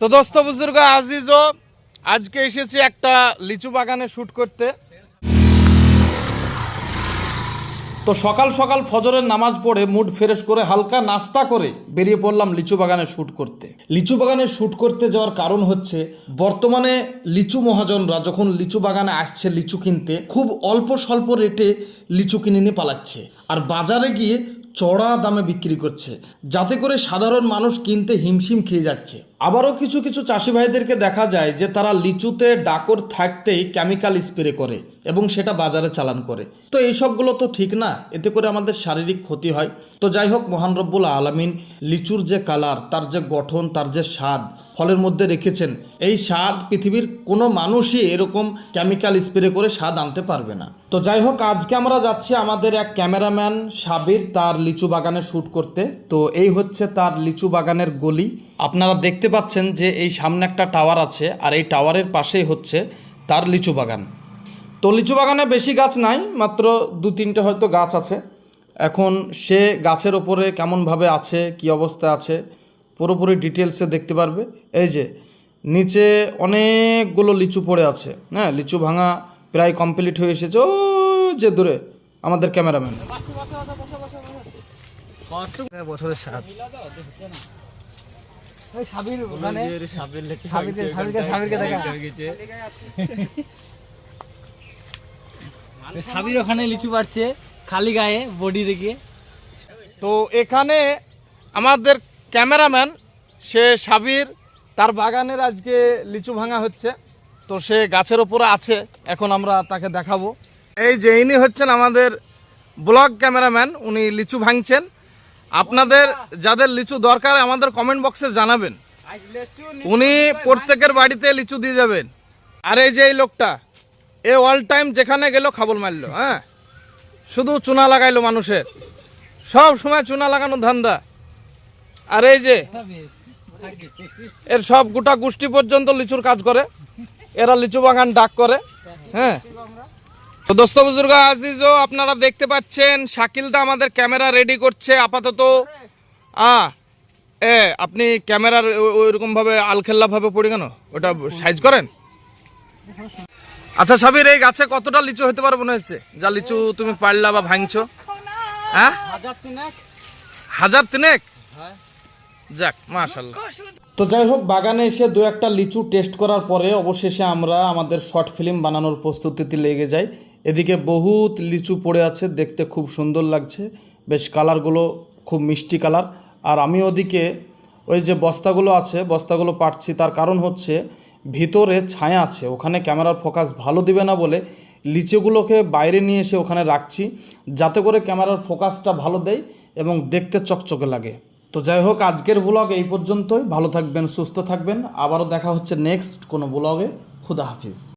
তো দোস্ত, বুজুর্গ, আজিজও আজকে এসেছি একটা লিচু বাগানে শুট করতে। তো সকাল সকাল ফজরের নামাজ পড়ে মুড ফ্রেশ করে হালকা নাস্তা করে বেরিয়ে পড়লাম লিচু বাগানে শ্যুট করতে। লিচু বাগানে শ্যুট করতে যাওয়ার কারণ হচ্ছে, বর্তমানে লিচু মহাজনরা যখন লিচু বাগানে আসছে লিচু কিনতে, খুব অল্প স্বল্প রেটে লিচু কিনে নিয়ে পালাচ্ছে। আর বাজারে গিয়ে চড়া দামে বিক্রি করছে, যাতে করে সাধারণ মানুষ কিনতে হিমশিম খেয়ে যাচ্ছে। আবারও কিছু কিছু চাষি ভাইদেরকে দেখা যায় যে তারা লিচুতে ডাকর থাকতেই কেমিক্যাল স্প্রে করে এবং সেটা বাজারে চালান করে। তো এই সবগুলো তো ঠিক না, এতে করে আমাদের শারীরিক ক্ষতি হয়। তো যাই হোক, মহান রব্বুল আলমিন লিচুর যে কালার, তার যে গঠন, তার যে স্বাদ ফলের মধ্যে রেখেছেন, এই স্বাদ পৃথিবীর কোনো মানুষই এরকম কেমিক্যাল স্প্রে করে স্বাদ আনতে পারবে না। তো যাই হোক, আজকে আমরা যাচ্ছি আমাদের এক ক্যামেরাম্যান সাবির তার লিচু বাগানে শ্যুট করতে। তো এই হচ্ছে তার লিচু বাগানের গলি। আপনারা দেখতে পাচ্ছেন যে এই সামনে একটা টাওয়ার আছে আর এই টাওয়ারের পাশেই হচ্ছে তার লিচু বাগান। তো লিচু বাগানে বেশি গাছ নাই মাত্র দু তিনটে হয়তো গাছ আছে। এখন সে গাছের ওপরে কেমনভাবে আছে কি অবস্থা আছে পুরোপুরি ডিটেলসে দেখতে পারবে। এই যে নিচে অনেকগুলো লিচু পড়ে আছে। হ্যাঁ লিচু ভাঙা প্রায় কমপ্লিট হয়ে এসেছে। ও যে দূরে আমাদের ক্যামেরাম্যান। বছরের ওই সাবির ওখানে সাবিরকে সাবিরকে সাবিরকে দেখা। সাবির ওখানে লিচু পাড়ছে খালি গায়ে বডি দেখে। তো এখানে আমাদের ক্যামেরাম্যান সে সাবির তার বাগানের আজকে লিচু ভাঙা হচ্ছে। তো সে গাছের ওপরে আছে এখন আমরা তাকে দেখাবো। এই যে ইনি হচ্ছেন আমাদের ব্লগ ক্যামেরাম্যান উনি লিচু ভাঙছেন। আপনাদের যাদের লিচু দরকার, আমাদের কমেন্ট বক্সে জানাবেন। উনি প্রত্যেকের বাড়িতে লিচু দিয়ে যাবেন। আর এই যে এই লোকটা, এ অল টাইম যেখানে গেল খাবল মারলো হ্যাঁ? শুধু চুনা লাগাইলো মানুষের। সব সময় চুনা লাগানো ধান্দা। আর এই যে, এর সব গোটা গোষ্ঠী পর্যন্ত লিচুর কাজ করে। এরা লিচু বাগান ডাক করে হ্যাঁ? তো দোস্ত বুজুর্গ আজিজও আপনারা দেখতে পাচ্ছেন শাকিলদা আমাদের ক্যামেরা রেডি করছে আপাতত। আ এ আপনি ক্যামেরার ওইরকম ভাবে আলখেল্লা ভাবে পড়ে কেন? ওটা সাইজ করেন? আচ্ছা সাবির এই গাছে কতটা লিচু হতে পারে মনে হচ্ছে? যা লিচু তুমি পারলা বা ভাঙছো। হ্যাঁ? হাজার তিনেক। হাজার তিনেক? যাক মাশাল্লাহ তো যাই হোক বাগানে এসে দু একটা লিচু টেস্ট করার পরে অবশেষে আমরা আমাদের শর্ট ফিল্ম বানানোর প্রস্তুতিতে লেগে যাই। এদিকে বহুত লিচু পড়ে আছে, দেখতে খুব সুন্দর লাগছে। বেশ কালারগুলো খুব মিষ্টি কালার। আর আমি ওদিকে ওই যে বস্তাগুলো আছে, বস্তাগুলো পাচ্ছি তার কারণ হচ্ছে ভিতরে ছায়া আছে, ওখানে ক্যামেরার ফোকাস ভালো দিবে না বলে লিচুগুলোকে বাইরে নিয়ে এসে ওখানে রাখছি, যাতে করে ক্যামেরার ফোকাসটা ভালো দেয় এবং দেখতে চকচকে লাগে। তো যাই হোক, আজকের ব্লগ এই পর্যন্তই। ভালো থাকবেন, সুস্থ থাকবেন। আবারও দেখা হচ্ছে নেক্সট কোনো ব্লগে খুদা হাফিজ।